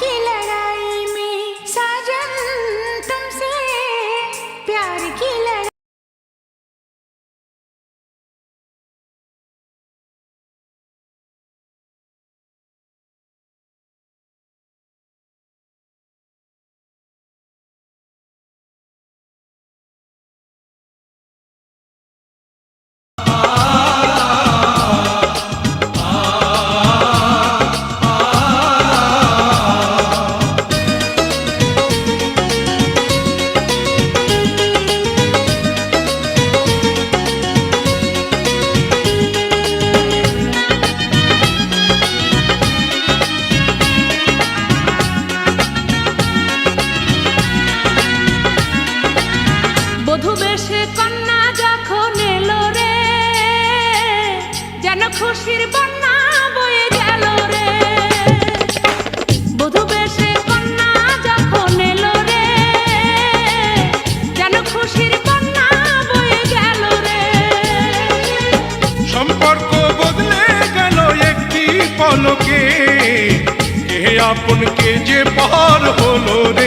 की लड़ाई में साजन तुमसे प्यार की বেশে কন্যা যখন এলো রে, যেন খুশির বন্যা বয়ে গেল রে। বধু বেশে কন্যা যখন এলো রে, যেন খুশির বন্যা বয়ে গেল রে। সম্পর্ক বদলে গেল একটি পলকে, কে আপন কে যে পর হলো রে?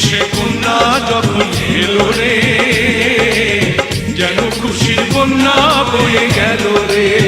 বেশে কন্যা যখন এলো রে যেন খুশির কন্যা বয়ে গেল রে।